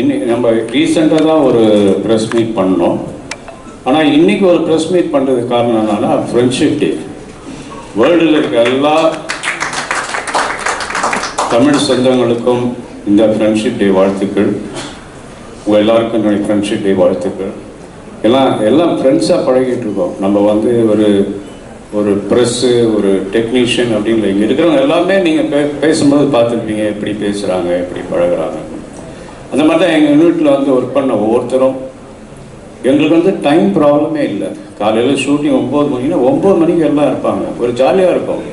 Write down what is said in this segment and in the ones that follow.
இன்னைக்கு நம்ம ரீசெண்டாக தான் ஒரு ப்ரெஸ் மீட் பண்ணோம். ஆனால் இன்றைக்கி ஒரு ப்ரெஸ் மீட் பண்ணுறதுக்கு காரணம் என்னன்னா ஃப்ரெண்ட்ஷிப் டே வேர்ல்டில் இருக்க எல்லா தமிழ் சொந்தங்களுக்கும் இந்த ஃப்ரெண்ட்ஷிப் டே வாழ்த்துக்கள். உங்கள் எல்லாருக்கும் என்னுடைய ஃப்ரெண்ட்ஷிப் டே வாழ்த்துக்கள். எல்லாம் எல்லாம் ஃப்ரெண்ட்ஸாக பழகிட்டு இருக்கோம். நம்ம வந்து ஒரு ஒரு ப்ரெஸ்ஸு ஒரு டெக்னீஷியன் அப்படின்னு இங்கே இருக்கிறவங்க எல்லாமே நீங்கள் பே பேசும்போது பார்த்துருப்பீங்க எப்படி பேசுகிறாங்க எப்படி பழகுறாங்க அந்த மாதிரி தான் எங்கள் யூனிட்டில் வந்து ஒர்க் பண்ண ஒவ்வொருத்தரும். எங்களுக்கு வந்து டைம் ப்ராப்ளமே இல்லை. காலையில் ஷூட்டிங் ஒம்பது மணினா ஒம்பது மணிக்கு எல்லாம் இருப்பாங்க. ஒரு ஜாலியாக இருப்போம்.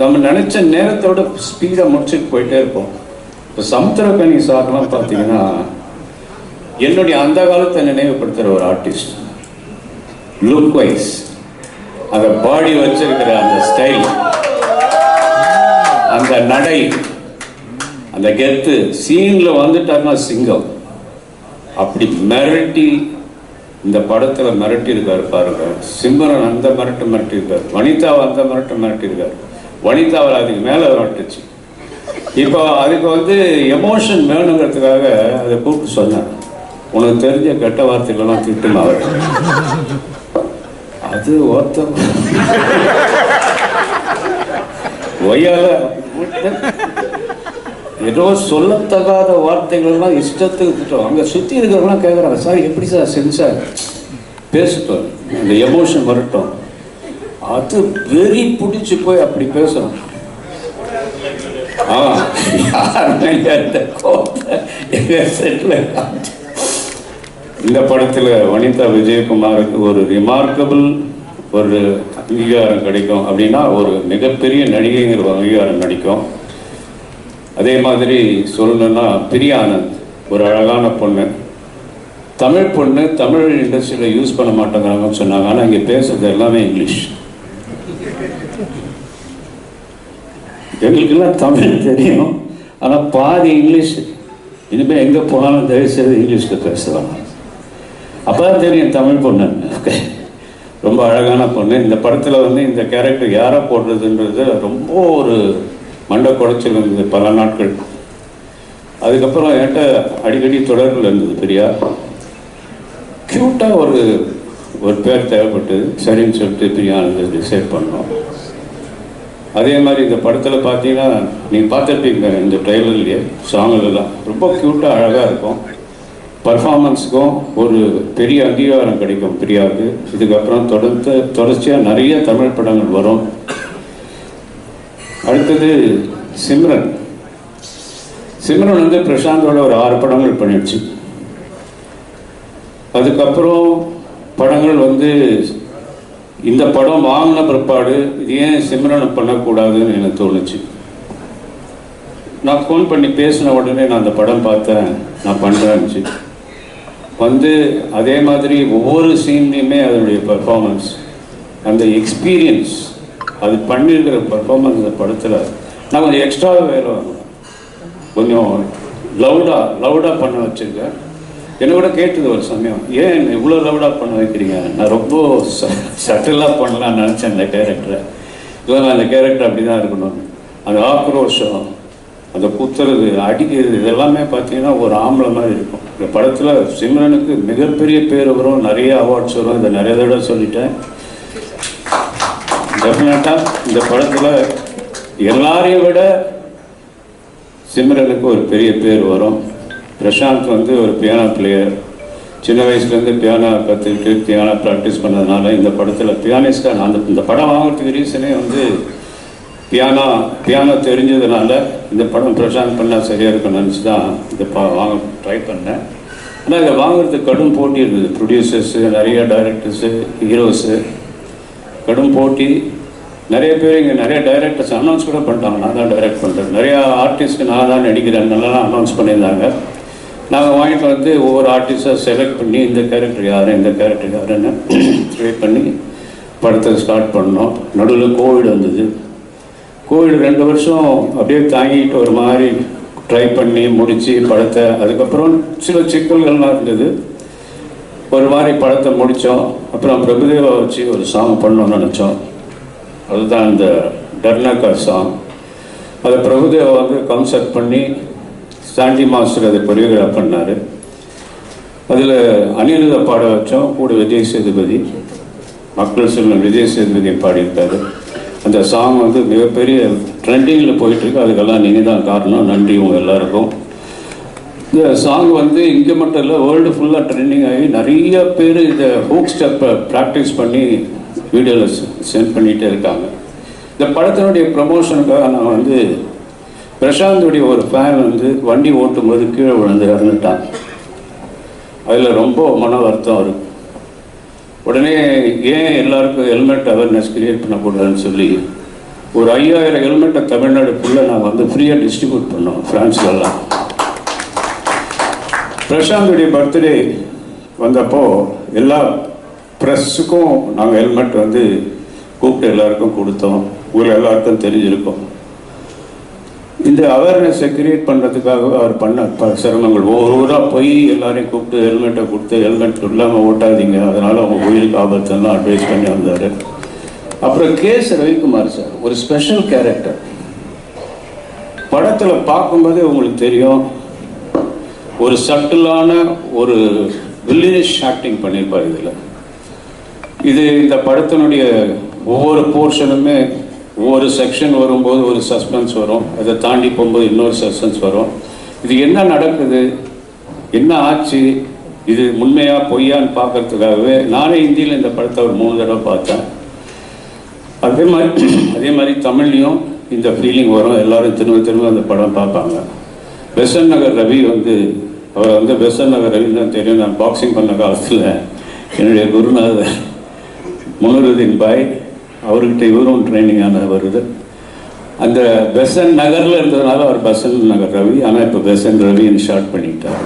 நம்ம நினச்ச நேரத்தோட ஸ்பீடாக முடிச்சுட்டு போயிட்டே இருப்போம். இப்போ சமுத்திரக்கணி சார்லாம் பார்த்தீங்கன்னா என்னுடைய அந்த காலத்தை நினைவுபடுத்துகிற ஒரு ஆர்டிஸ்ட் லுக் வைஸ் அந்த பாடி வச்சிருக்கிற அந்த ஸ்டைல் அந்த நடை. அந்த கெத்து சீன்ல வந்துட்டாங்கன்னா சிங்கம். அப்படி மிரட்டி இந்த படத்துல மிரட்டி இருக்காரு பாருங்க. சிம்மரன் அந்த மிரட்டு மிரட்டி இருக்காரு வனிதாவை அந்த மிரட்டு மிரட்டி இருக்காரு அதுக்கு மேல மிரட்டுச்சு. இப்போ அதுக்கு வந்து எமோஷன் வேணுங்கிறதுக்காக அதை கூப்பிட்டு சொன்னேன் உனக்கு தெரிஞ்ச கெட்ட வார்த்தைகள்லாம் திட்டும் அவர்? அது ஒருத்தம் ஒய்யால ஏதோ சொல்லத்தகாத வார்த்தைகள்லாம் இஷ்டத்துக்கு திட்டம். அங்கே சுற்றி இருக்கிறவங்களாம் கேட்குறாங்க சார் எப்படி சார் சென்சார் பேசட்டும் அந்த எமோஷன் வரட்டும். அது வெறி பிடிச்சி போய் அப்படி பேசுகிறோம் ஆ இந்த இந்த படத்தில் வனிதா விஜயகுமாருக்கு ஒரு ரிமார்க்கபிள் ஒரு அங்கீகாரம் கிடைக்கும் அப்படின்னா ஒரு மிகப்பெரிய நடிகைங்கிற ஒரு அங்கீகாரம் கிடைக்கும். அதே மாதிரி சொல்லணும்னா பிரியா ஆனந்த் ஒரு அழகான பொண்ணு. தமிழ் பொண்ணு தமிழ் இண்டஸ்ட்ரியில் யூஸ் பண்ண மாட்டேங்கிறாங்கன்னு சொன்னாங்க. ஆனால் இங்கே பேசுறது எல்லாமே இங்கிலீஷ். எங்களுக்கெல்லாம் தமிழ் தெரியும். ஆனால் பாதி இங்கிலீஷ். இனிமேல் எங்கே போனாலும் தயவுசெய்து இங்கிலீஷில் பேசலாம். அப்போ தான் தெரியும் தமிழ் பொண்ணு. ஓகே ரொம்ப அழகான பொண்ணு. இந்த படத்தில் வந்து இந்த கேரக்டர் யாரை போடுறதுன்றது ரொம்ப ஒரு மண்டை குடைச்சல் இருந்தது பல நாட்கள். அதுக்கப்புறம் என்கிட்ட அடிக்கடி தொடர்பில் இருந்தது பிரியா. க்யூட்டாக ஒரு ஒரு பேர் தேவைப்பட்டது சரின்னு சொல்லிட்டு பிரியா டிசைட் பண்ணோம். அதே மாதிரி இந்த படத்தில் பார்த்தீங்கன்னா நீங்கள் பார்த்துருப்பீங்க இந்த ட்ரெய்லர்லேயே சாங்குலலாம் ரொம்ப க்யூட்டாக அழகாக இருக்கும். பர்ஃபார்மன்ஸுக்கும் ஒரு பெரிய அங்கீகாரம் கிடைக்கும் பிரியாவுக்கு. இதுக்கப்புறம் தொடர்ந்து தொடர்ச்சியாக நிறைய தமிழ் படங்கள் வரும். அடுத்தது சிம்ரன். சிம்ரன் வந்து பிரசாந்தோட ஒரு ஆறு படங்கள் பண்ணிடுச்சு. அதுக்கப்புறம் படங்கள் வந்து இந்த படம் வாங்கின பிற்பாடு இது ஏன் சிம்ரனை பண்ணக்கூடாதுன்னு எனக்கு தோணுச்சு. நான் ஃபோன் பண்ணி பேசின உடனே நான் அந்த படம் பார்த்தேன். நான் பண்ணுறேன்ச்சு வந்து அதே மாதிரி ஒவ்வொரு சீன்லேயுமே அதனுடைய பர்ஃபார்மன்ஸ் அந்த எக்ஸ்பீரியன்ஸ் அது பண்ணியிருக்கிற பர்ஃபார்மன்ஸ் இந்த படத்தில் நான் கொஞ்சம் எக்ஸ்ட்ராவாக வேலை கொஞ்சம் லவுடாக லவுடாக பண்ண வச்சுருக்கேன். என்னை கூட கேட்டது ஒரு சமயம் ஏன் இவ்வளோ லவுடாக பண்ண வைக்கிறீங்க? நான் ரொம்ப சட்டிலாக பண்ணலாம்னு நினச்சேன் அந்த கேரக்டரை இல்லை நான் அந்த கேரக்டர் அப்படி தான் இருக்கணும். அந்த ஆக்ரோஷம் அந்த குத்துறது அடிக்கிறது இதெல்லாமே பார்த்தீங்கன்னா ஒரு ஆம்பளை மாதிரி இருக்கும். இந்த படத்தில் சிம்ரனுக்கு மிகப்பெரிய பேர் வரும் நிறைய அவார்ட்ஸ் வரும். இதை நிறைய தடவை சொல்லிட்டேன். டெஃபினட்டாக இந்த படத்தில் எல்லாரையும் விட சிம்ரனுக்கு ஒரு பெரிய பேர் வரும். பிரசாந்த் வந்து ஒரு பியானோ பிளேயர் சின்ன வயசுலேருந்து பியானோ கற்றுக்கிட்டு பியானோ ப்ராக்டிஸ் பண்ணதுனால இந்த படத்தில் பியானிஸ்டாக அந்த இந்த படம் வாங்குறதுக்கு ரீசனே வந்து பியானோ பியானோ தெரிஞ்சதுனால இந்த படம் பிரசாந்த் பண்ணால் சரியாக இருக்கும்னு நினச்சி தான் இந்த ப வாங்க ட்ரை பண்ணேன். ஆனால் இதை வாங்குறதுக்கு கடும் போட்டி இருந்தது ப்ரொடியூசர்ஸு நிறைய டைரக்டர்ஸு ஹீரோஸு கடும் போட்டி. நிறைய பேர் இங்கே நிறைய டைரக்டர்ஸ் அனௌன்ஸ் கூட பண்ணிட்டாங்க. நான் தான் டைரக்ட் பண்ணுறேன் நிறையா ஆர்டிஸ்ட்க்கு நான் தான் நடிக்கிறேன். நல்லா அனௌன்ஸ் பண்ணியிருந்தாங்க. நாங்கள் வாங்கிட்டு வந்து ஒவ்வொரு ஆர்டிஸ்டாக செலக்ட் பண்ணி இந்த கேரக்டர் யார் இந்த கேரக்டர் யாருன்னு ட்ரை பண்ணி படத்தை ஸ்டார்ட் பண்ணோம். நடுவில் கோவிட் வந்தது. கோவிட் ரெண்டு வருஷம் அப்படியே தாங்கிட்டு ஒரு மாதிரி ட்ரை பண்ணி முடித்து படத்தை அதுக்கப்புறம் சில சிக்கல்கள்லாம் இருந்தது. ஒரு மாதிரி படத்தை முடித்தோம். அப்புறம் பிரபுதேவா வச்சு ஒரு சாங் பண்ணோம்னு நினச்சோம். அதுதான் இந்த டர்னாக்கா சாங் அதை பிரபுதேவா வந்து கான்செப்ட் பண்ணி சாண்டி மாஸ்டர் அதை கொரியோகிராஃப் பண்ணார். அதில் அனிருத பாட வச்சோம். கூட விஜய் சேதுபதி மக்கள் செல்வன் விஜய் சேதுபதியை பாடியிருக்காரு. அந்த சாங் வந்து மிகப்பெரிய ட்ரெண்டிங்கில் போயிட்டுருக்கு அதுக்கெல்லாம் நீங்கள் தான் காரணம். நன்றி உங்கள் எல்லாருக்கும். இந்த சாங் வந்து இங்கே மட்டும் இல்லை வேர்ல்டு ஃபுல்லாக ட்ரெண்டிங் ஆகி நிறைய பேர் இந்த ஹூக் ஸ்டெப்பை ப்ராக்டிஸ் பண்ணி வீடியோவில் சென்ட் பண்ணிகிட்டே இருக்காங்க. இந்த படத்தினுடைய ப்ரமோஷனுக்காக நான் வந்து பிரசாந்தோடைய ஒரு ஃபேன் வந்து வண்டி ஓட்டும் போது கீழே விழுந்து இறந்துட்டான். அதில் ரொம்ப மன வருத்தம் இருக்கு உடனே ஏன் எல்லாருக்கும் ஹெல்மெட் அவேர்னஸ் கிரியேட் பண்ணக்கூடாதுன்னு சொல்லி ஒரு ஐயாயிரம் ஹெல்மெட்டை தமிழ்நாடு ஃபுல்லாக நாங்கள் வந்து ஃப்ரீயாக டிஸ்ட்ரிபியூட் பண்ணோம் ஃப்ரான்ஸ்லலாம் பிரசாந்துடைய பர்த்டே வந்தப்போ எல்லா ப்ரெஸ்ஸுக்கும் நாங்கள் ஹெல்மெட் வந்து கூப்பிட்டு எல்லாருக்கும் கொடுத்தோம். ஊரில் எல்லாருக்கும் தெரிஞ்சிருக்கோம். இந்த அவேர்னஸை கிரியேட் பண்ணுறதுக்காக அவர் பண்ண ப சிரமங்கள். ஒவ்வொரு ஊராக போய் எல்லாரையும் கூப்பிட்டு ஹெல்மெட்டை கொடுத்து ஹெல்மெட் இல்லாமல் ஓட்டாதீங்க. அதனால் அவங்க உயிருக்கு ஆபத்தெல்லாம் அட்வைஸ் பண்ணி வந்தார். அப்புறம் கேஸ் ரவிக்குமார் சார் ஒரு ஸ்பெஷல் கேரக்டர் படத்தில் பார்க்கும்போதே உங்களுக்கு தெரியும். ஒரு சட்டிலான ஒரு வில்லேஜ் ஷாட்டிங் பண்ணியிருப்பார் இதில். இது இந்த படத்தினுடைய ஒவ்வொரு போர்ஷனுமே ஒவ்வொரு செக்ஷன் வரும்போது ஒரு சஸ்பென்ஸ் வரும். அதை தாண்டி போகும்போது இன்னொரு சஸ்பென்ஸ் வரும். இது என்ன நடக்குது? என்ன ஆச்சு? இது உண்மையா பொய்யான்னு பார்க்கறதுக்காகவே நானே இந்தியில் இந்த படத்தை ஒரு மூணு தடவை பார்த்தேன். அதே மாதிரி அதே மாதிரி தமிழ்லையும் இந்த ஃபீலிங் வரும். எல்லாரும் திரும்ப திரும்ப அந்த படம் பார்ப்பாங்க. பெசன் நகர் ரவி வந்து அவர் வந்து பெசன் நகர் ரவி தான் தெரியும். நான் பாக்ஸிங் பண்ண காலத்தில் என்னுடைய குருநாதர் முனுருதீன் பாய் அவர்கிட்ட இவரும் ட்ரைனிங் ஆன வருது. அந்த பெசன் நகரில் இருந்ததுனால அவர் பெசன் நகர் ரவி ஆனால் இப்போ பெசன் ரவின்னு ஷார்ட் பண்ணிட்டார்.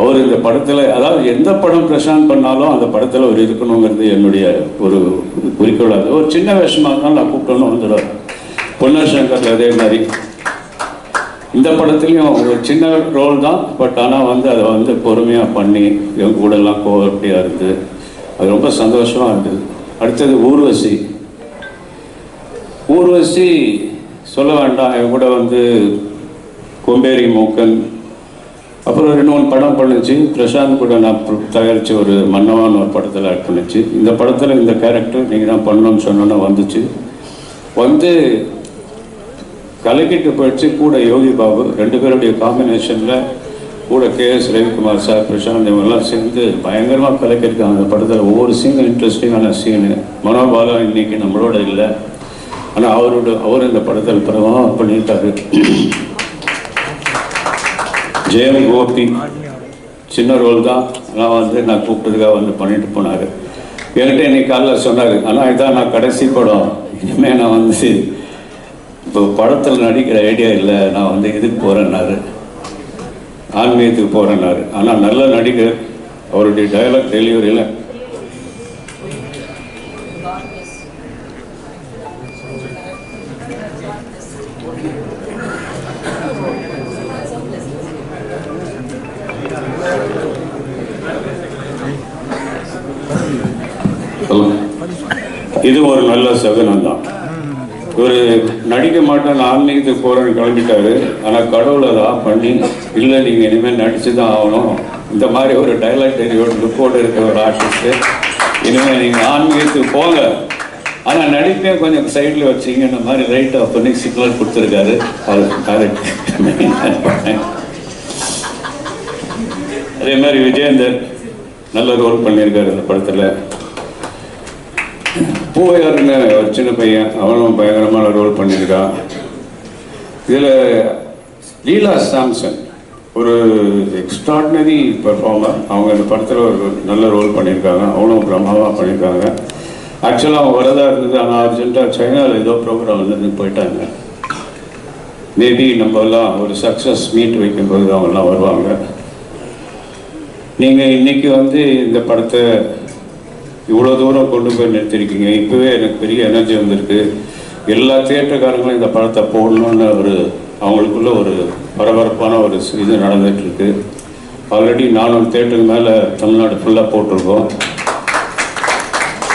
அவர் இந்த படத்தில் அதாவது எந்த படம் பிரசாந்த் பண்ணாலும் அந்த படத்தில் அவர் இருக்கணுங்கிறது என்னுடைய ஒரு குறிக்கோளாக ஒரு சின்ன வேஷமாக இருந்தாலும் நான் கூப்பிட்டோன்னு வந்துடுவார். பொன்னர் சங்கர் அதே மாதிரி. இந்த படத்துலையும் ஒரு சின்ன ரோல் தான் பட் ஆனால் வந்து அதை வந்து பொறுமையாக பண்ணி என் கூடலாம் கோவப்படியாக இருந்து அது ரொம்ப சந்தோஷமாக இருந்தது. அடுத்தது ஊர்வசி. ஊர்வசி சொல்ல வேண்டாம் என் கூட வந்து கொம்பேரி மூக்கன் அப்புறம் ரெண்டு மூணு படம் பண்ணுச்சு பிரசாந்த் கூட நான் தயாரித்த ஒரு மன்னவான் ஒரு படத்தில் ஆட் பண்ணுச்சு. இந்த படத்தில் இந்த கேரக்டர் நீங்கள் தான் பண்ணணும்னு சொன்னோன்னா வந்துச்சு. வந்து கலக்கிட்டு போயிடுச்சு கூட யோகி பாபு ரெண்டு பேருடைய காம்பினேஷனில் கூட K S Ravikumar sir Prashanth இவங்கெல்லாம் சேர்ந்து பயங்கரமாக கலக்கியிருக்காங்க அந்த படத்தில் ஒவ்வொரு சீனும் இன்ட்ரெஸ்டிங்கான சீனு மனோபாலம் இன்னைக்கு நம்மளோட இல்லை. ஆனால் அவரோட அவர் இந்த படத்தில் பிரபமாக பண்ணிட்டாரு ஜெயம் கோபி சின்ன ரோல் தான். ஆனால் வந்து நான் கூப்பிட்டதுக்காக வந்து பண்ணிட்டு போனார். என்கிட்ட இன்னைக்கு காலைல சொன்னார் ஆனால் இதான் நான் கடைசி படம். இனிமேல் நான் வந்து இப்போ படத்தில் நடிக்கிற ஐடியா இல்லை நான் வந்து இதுக்கு போகிறேன்னாரு ஆன்மீகத்துக்கு போகிறேன்னாரு ஆனால் நல்ல நடிகர் அவருடைய டயலாக் டெலிவரியில் இது ஒரு நல்ல சகுனம் தான் ஒரு நடிக்க மாட்டேன் ஆன்மீகத்துக்கு போகிறேன்னு கிளம்பிட்டாரு. ஆனால் கடவுளை தான் பண்ணி இல்லை நீங்கள் இனிமேல் நடிச்சு தான் ஆகணும். இந்த மாதிரி ஒரு டைலாக் டெரியோட லுக்கோடு இருக்கிற ஒரு ஆர்டிஸ்ட்டு இனிமேல் நீங்கள் ஆன்மீகத்துக்கு போங்க. ஆனால் நடிப்பே கொஞ்சம் சைடில் வச்சிங்கன்ற இந்த மாதிரி ரைட் ஆஃப் பண்ணி சிக்னல் கொடுத்துருக்காரு. அது கரெக்ட் அதே மாதிரி விஜயேந்தர் நல்ல ரோல் பண்ணியிருக்காரு இந்த படத்தில். பூவையாருன்னு ஒரு சின்ன பையன். அவனும் பயங்கரமான ரோல் பண்ணியிருக்கான். இதில் லீலா சாம்சன் ஒரு எக்ஸ்ட்ராடினரி பெர்ஃபார்மர் அவங்க இந்த படத்தில் ஒரு நல்ல ரோல் பண்ணியிருக்காங்க. அவனும் பிரம்மாவாக பண்ணியிருக்காங்க. ஆக்சுவலாக அவங்க வரதா இருந்தது ஆனால் அர்ஜென்ட்டாக சைனாவில் ஏதோ ப்ரோக்ராம் வந்து போயிட்டாங்க. மேபி நம்ம எல்லாம் ஒரு சக்ஸஸ் மீட் வைக்கும்போது அவங்கெல்லாம் வருவாங்க. நீங்கள் இன்னைக்கு வந்து இந்த படத்தை இவ்வளோ தூரம் கொண்டு போய் நிறுத்திருக்கீங்க. இப்போவே எனக்கு பெரிய எனர்ஜி வந்திருக்கு. எல்லா தியேட்டர்காரங்களும் இந்த படத்தை போடணும்னு ஒரு அவங்களுக்குள்ள ஒரு பரபரப்பான ஒரு இது நடந்துகிட்ருக்கு. ஆல்ரெடி நானூறு தேட்டருக்கு மேலே தமிழ்நாடு ஃபுல்லாக போட்டிருக்கோம்.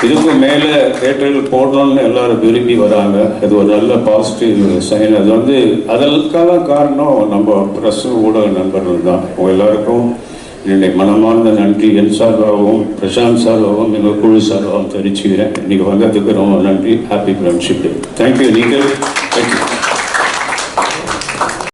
இதுக்கும் மேலே தேட்டர்கள் போடணும்னு எல்லாரும் விரும்பி வராங்க. அது ஒரு நல்ல பாசிட்டிவ் சைன் அது வந்து அதற்கான காரணம் நம்ம ப்ரெஸ் ஊடக நண்பர்கள் தான். எல்லாருக்கும் என்னுடைய மனமார்ந்த நன்றி என் சார்பாகவும் பிரசாந்த் சார்பாகவும் எங்கள் குழு சார்பாகவும் தெரிவிச்சுக்கிறேன். இன்னைக்கு வந்ததுக்கு ரொம்ப நன்றி. ஹாப்பி ஃப்ரெண்ட்ஷிப் டே தேங்க்யூ நீங்கள்.